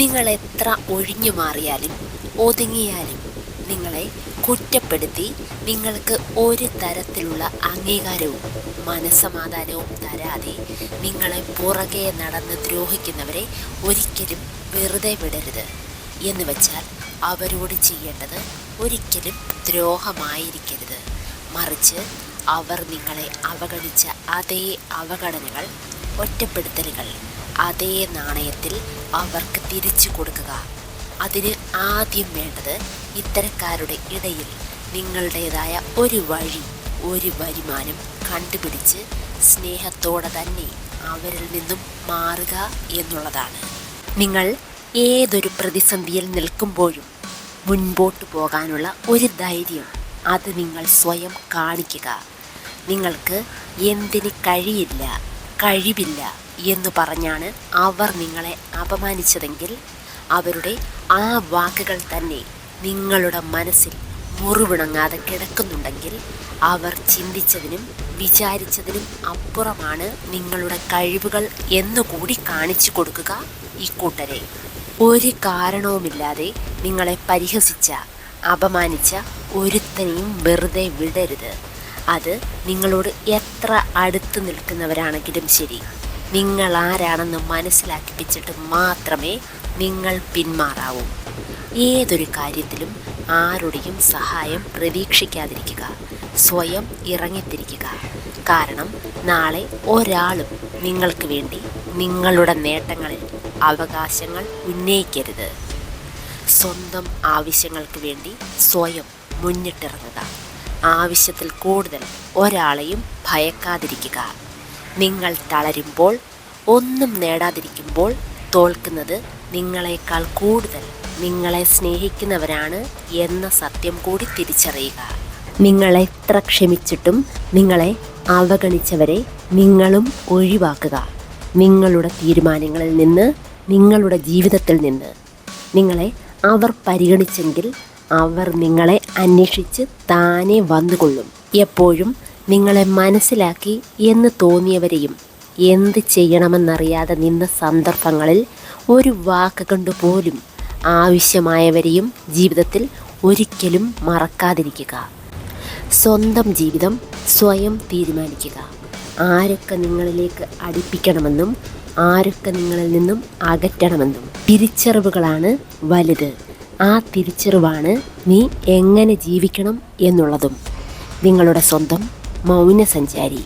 നിങ്ങൾ എത്ര ഒഴിഞ്ഞു മാറിയാലും ഒതുങ്ങിയാലും നിങ്ങളെ കുറ്റപ്പെടുത്തി നിങ്ങൾക്ക് ഒരു തരത്തിലുള്ള അംഗീകാരവും മനസ്സമാധാനവും തരാതെ നിങ്ങളെ പുറകെ നടന്ന് ദ്രോഹിക്കുന്നവരെ ഒരിക്കലും വെറുതെ വിടരുത് എന്ന് വെച്ചാൽ അവരോട് ചെയ്യേണ്ടത് ഒരിക്കലും ദ്രോഹമായിരിക്കരുത്. മറിച്ച് അവർ നിങ്ങളെ അവഗണിച്ച അതേ അവഗണനകൾ ഒറ്റപ്പെടുത്തലുകൾ അതേ നാണയത്തിൽ അവർക്ക് തിരിച്ചു കൊടുക്കുക. അതിന് ആദ്യം വേണ്ടത് ഇത്തരക്കാരുടെ ഇടയിൽ നിങ്ങളുടേതായ ഒരു വഴി ഒരു വരുമാനം കണ്ടുപിടിച്ച് സ്നേഹത്തോടെ തന്നെ അവരിൽ നിന്നും മാറുക എന്നുള്ളതാണ്. നിങ്ങൾ ഏതൊരു പ്രതിസന്ധിയിൽ നിൽക്കുമ്പോഴും മുൻപോട്ട് പോകാനുള്ള ഒരു ധൈര്യം അത് നിങ്ങൾ സ്വയം കാണിക്കുക. നിങ്ങൾക്ക് എന്തിന് കഴിയില്ല കഴിവില്ല എന്ന് പറഞ്ഞാണ് അവർ നിങ്ങളെ അപമാനിച്ചതെങ്കിൽ അവരുടെ ആ വാക്കുകൾ തന്നെ നിങ്ങളുടെ മനസ്സിൽ മുറിവിണങ്ങാതെ കിടക്കുന്നുണ്ടെങ്കിൽ അവർ ചിന്തിച്ചതിനും വിചാരിച്ചതിനും അപ്പുറമാണ് നിങ്ങളുടെ കഴിവുകൾ എന്നുകൂടി കാണിച്ചു കൊടുക്കുക ഇക്കൂട്ടരെ കൂട്ടരെ. ഒരു കാരണവുമില്ലാതെ നിങ്ങളെ പരിഹസിച്ച അപമാനിച്ച ഒരുത്തനെയും വെറുതെ വിടരുത്. അത് നിങ്ങളോട് എത്ര അടുത്ത് നിൽക്കുന്നവരാണെങ്കിലും ശരി. നിങ്ങൾ ആരാണെന്ന് മനസ്സിലാക്കിപ്പിച്ചിട്ട് മാത്രമേ നിങ്ങൾ പിന്മാറാവൂ. ഏതൊരു കാര്യത്തിലും ആരുടെയും സഹായം പ്രതീക്ഷിക്കാതിരിക്കുക. സ്വയം ഇറങ്ങിത്തിരിക്കുക. കാരണം നാളെ ഒരാളും നിങ്ങൾക്ക് വേണ്ടി നിങ്ങളുടെ നേട്ടങ്ങളിൽ അവകാശങ്ങൾ ഉന്നയിക്കരുത്. സ്വന്തം ആവശ്യങ്ങൾക്ക് വേണ്ടി സ്വയം മുന്നിട്ടിറങ്ങുക. ആവശ്യത്തിൽ കൂടുതൽ ഒരാളെയും ഭയക്കാതിരിക്കുക. നിങ്ങൾ തളരുമ്പോൾ ഒന്നും നേടാതിരിക്കുമ്പോൾ തോൽക്കുന്നത് നിങ്ങളെക്കാൾ കൂടുതൽ നിങ്ങളെ സ്നേഹിക്കുന്നവരാണ് എന്ന സത്യം കൂടി തിരിച്ചറിയുക. നിങ്ങളെത്ര ക്ഷമിച്ചിട്ടും നിങ്ങളെ അവഗണിച്ചവരെ നിങ്ങളും ഒഴിവാക്കുക. നിങ്ങളുടെ തീരുമാനങ്ങളിൽ നിന്ന് നിങ്ങളുടെ ജീവിതത്തിൽ നിന്ന്. നിങ്ങളെ അവർ പരിഗണിച്ചെങ്കിൽ അവർ നിങ്ങളെ അന്വേഷിച്ച് താനെ വന്നുകൊള്ളും. എപ്പോഴും നിങ്ങളെ മനസ്സിലാക്കി എന്ന് തോന്നിയവരെയും എന്ത് ചെയ്യണമെന്നറിയാതെ നിന്ന സന്ദർഭങ്ങളിൽ ഒരു വാക്ക് കൊണ്ട് പോലും ആവശ്യമായവരെയും ജീവിതത്തിൽ ഒരിക്കലും മറക്കാതിരിക്കുക. സ്വന്തം ജീവിതം സ്വയം തീരുമാനിക്കുക. ആരൊക്കെ നിങ്ങളിലേക്ക് അടുപ്പിക്കണമെന്നും ആരൊക്കെ നിങ്ങളിൽ നിന്നും അകറ്റണമെന്നും തിരിച്ചറിവുകളാണ് വലുത്. ആ തിരിച്ചറിവാണ് നീ എങ്ങനെ ജീവിക്കണം എന്നുള്ളതും നിങ്ങളുടെ സ്വന്തം മൗനസഞ്ചാരി.